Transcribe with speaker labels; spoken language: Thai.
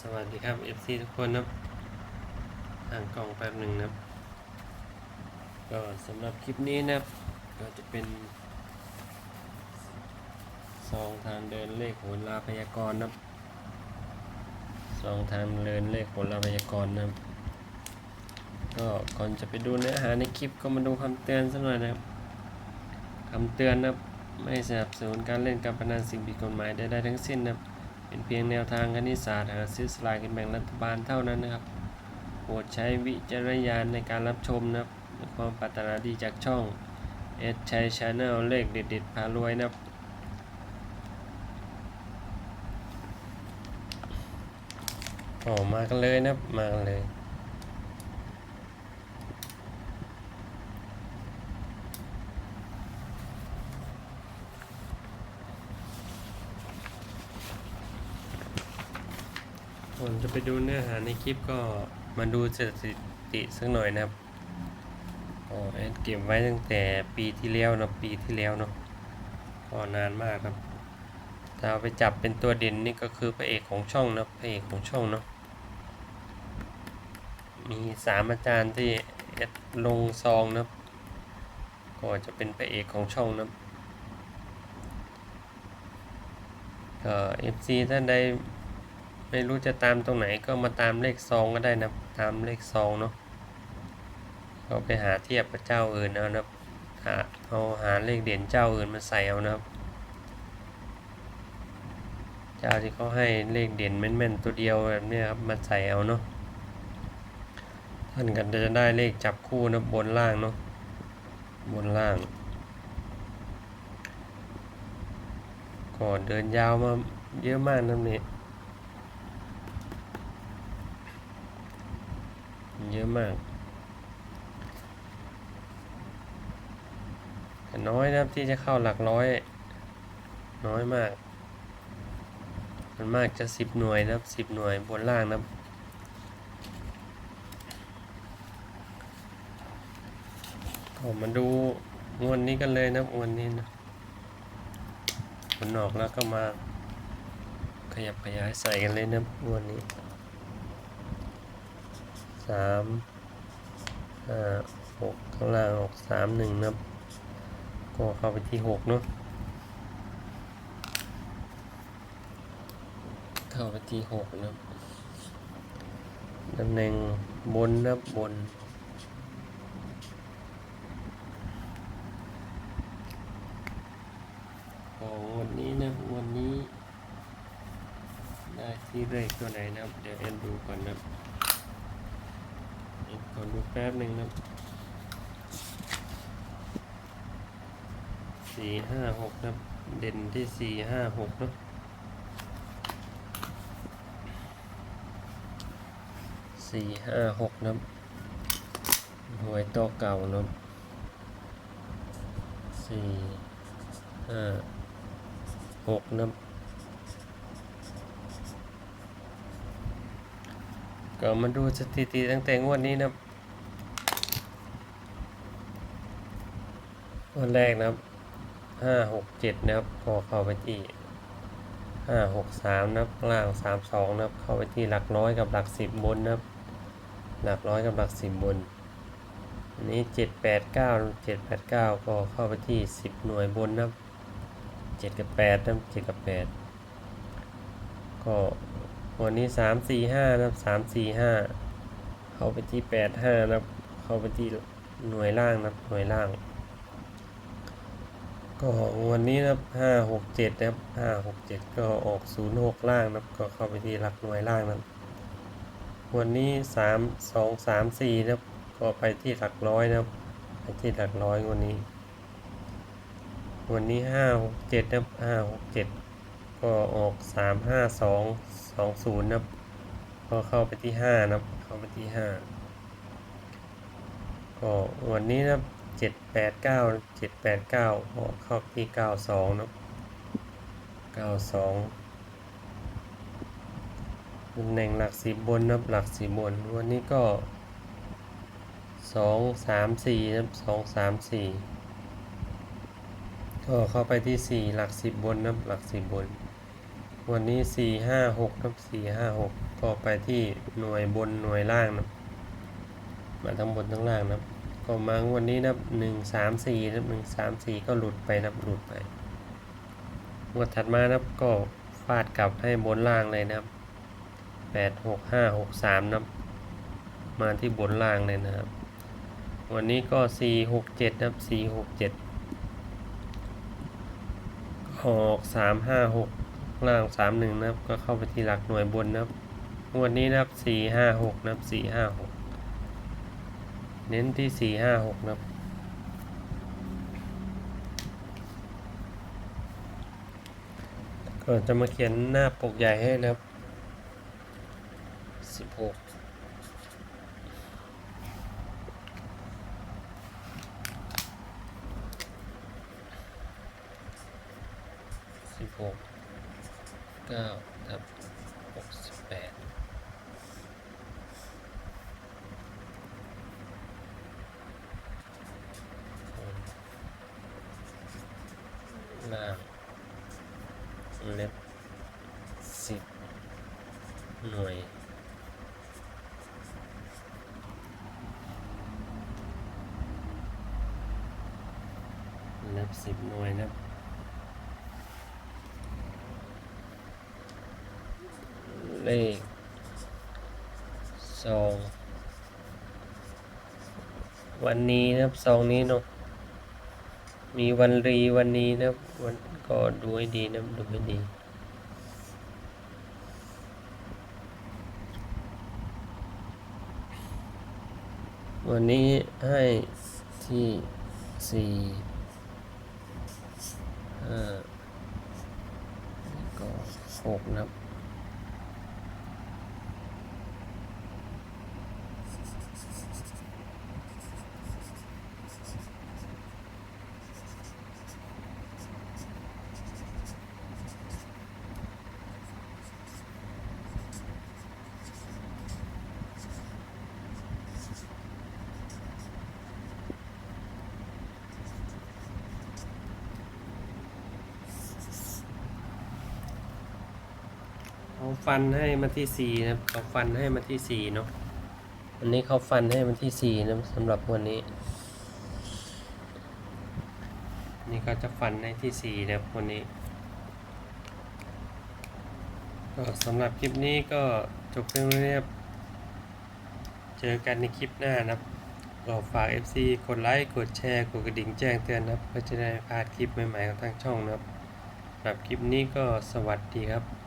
Speaker 1: สวัสดีครับ FC ทุกคนนะครับห่างกล้องแป๊บหนึ่งนะครับก็สำหรับคลิปนี้นะครับก็จะเป็นซองทางเดินเลขโหราพยากรณ์นะครับซองทางเดินเลขโหราพยากรณ์นะครับก็ก่อนจะไปดูเนื้อหาในคลิปก็มาดูคำเตือนสักหน่อยนะครับคำเตือนนะครับไม่สนับสนุนการเล่นการพนันสิ่งผิดกฎหมายใดๆทั้งสิ้นนะครับ เป็นเพียงแนวทางคณิตศาสตร์หาซื้อสลากกินแบ่งรัฐบาลเท่านั้นนะครับโปรดใช้วิจารณญาณในการรับชมนะครับด้วยความปรารถนาดีจากช่องเอสชัยชาแนลเลขเด็ดๆพารวยนะครับโอ้มากันเลยนะครับมากันเลย ก่อนจะไปดูเนื้อหาในคลิปก็มาดูสถิติสักหน่อยนะครับก็แอดเก็บไว้ตั้งแต่ปีที่แล้วเนาะปีที่แล้วเนาะก็นานมากครับถ้าเอาไปจับเป็นตัวเด่นนี่ก็คือพระเอกของช่องเนาะพระเอกของช่องเนาะมีสามอาจารย์ที่แอดลงซองนะก็จะเป็นพระเอกของช่องนะก็เอฟซีท่านใด ไม่รู้จะตามตรงไหนก็มาตามเลขซองก็ได้นะตามเลขซองเนาะก็ไปหาเทียบกับเจ้าอื่นเอานะหาเอาหาเลขเด่นเจ้าอื่นมาใส่เอานะครับ เจ้าที่เขาให้เลขเด่นแม่นๆตัวเดียวแบบนี้ครับมาใส่เอาเนาะท่านกันจะได้เลขจับคู่นะบนล่างเนาะบนล่างก็เดินยาวมาเยอะมากนะนี่ เยอะมากแต่น้อยนะครับที่จะเข้าหลักร้อย น้อยมาก มันมากจะสิบหน่วยนะครับสิบหน่วยบนล่างนะครับก็มาดูงวดนี้กันเลยนะงวดนี้นะผลออกแล้วก็มาขยับขยายใส่กันเลยนะงวดนี้ สามห้าหกข้างล่างออกสามหนึ่งนะครับ ก็เข้าไปที่หกเนาะเข้าไปที่หกนะครับตำแหน่งบนนะบนของวันนี้นะวันนี้ได้ที่เลขตัวไหนนะเดี๋ยวเอ็นดูก่อนนะ ขอดูแป๊บหนึ่งนะสี่ห้าหกนะเด่นที่สี่ห้าหกนะสี่ห้าหกนะหวยตัวเก่านะสี่ห้าหกนะ ก็มาดูสถิติตั้งแต่งวดนี้นะครับวันแรกนะครับห้าหกเจ็ดนะครับพอเข้าไปที่ห้าหกสามนะครับล่างสามสองนะครับเข้าไปที่หลักร้อยกับหลักสิบบนนะครับหลักร้อยกับหลักสิบบนอันนี้เจ็ดแปดเก้าเจ็ดแปดเก้าก็เข้าไปที่สิบหน่วยบนนะครับเจ็ดกับแปดนะครับเจ็ดกับแปดก็ วันนี้สามสี่ห้านะครับสามสี่ห้าเข้าไปที่แปดห้านะครับ เข้าไปที่หน่วยล่างนะครับหน่วยล่าง ก็วันนี้นะครับห้าหกเจ็ดนะครับห้าหกเจ็ดก็ออกศูนย์หกล่างนะครับ ก็เข้าไปที่หลักหน่วยล่างนะครับ วันนี้สามสองสามสี่นะครับ ก็ไปที่หลักร้อยนะครับ ไปที่หลักร้อยวันนี้ วันนี้ห้าหกเจ็ดนะครับห้าหกเจ็ด ก็ออกสามห้าสองสองศูนย์นะก็เข้าไปที่ห้านะเข้าไปที่ห้าก็วันนี้นะเจ็ดแปดเก้าเจ็ดแปดเก้าออกเข้าที่เก้าสองนะเก้าสองตำแหน่งหลักสิบบนนะหลักสิบบน วันนี้ก็สองสามสี่นะสองสามสี่ก็เข้าไปที่สี่หลักสิบบนนะหลักสิบบน วันนี้สี่ห้าหกครับสี่ห้าหกก็ไปที่หน่วยบนหน่วยล่างนะมาทั้งบนทั้งล่างนะก็มางวันนี้นะหนึ่งสามสี่นะหนึ่งสามสี่ก็หลุดไปนะหลุดไปงวดถัดมานะก็ฟาดกลับให้บนล่างเลยนะครับแปดหกห้าหกสามนะมาที่บนล่างเลยนะครับ วันนี้ก็สี่หกเจ็ดนับสี่หกเจ็ดออกสามห้าหก ล่างสามหนึ่งนะครับ ก็เข้าไปที่หลักหน่วยบนนะครับงวันนี้นะครับสี่ห้าหกนะครับสี่ห้าหกเน้นที่สี่ห้าหกนะครับก็จะมาเขียนหน้าปกใหญ่ให้นะครับสิบหกสิบหก เก้าทับหกสิบแปดล่างเล็บสิบหน่วยเล็บสิบหน่วยนะครับ เลขสองวันนี้นะครับสองนี้เนาะมีวันรีวันนี้นะครับวันก็ดูให้ดีนะดูให้ดีวันนี้ให้ที่สี่ห้าก็หกนะครับ ฟันให้มาที่สี่นะเขาฟันให้มาที่สี่เนาะวันนี้เขาฟันให้มาที่สี่นะสำหรับวันนี้ นี่เขาจะฟันให้ที่สี่นะวันนี้ก็สำหรับคลิปนี้ก็จบเพียงเท่านี้ครับเจอกันในคลิปหน้านะครับก็ฝาก FC กดไลค์ กดแชร์ กดกระดิ่งแจ้งเตือนนะครับเพื่อจะได้พลาดคลิปใหม่ๆของทางช่องนะครับสำหรับคลิปนี้ก็สวัสดีครับ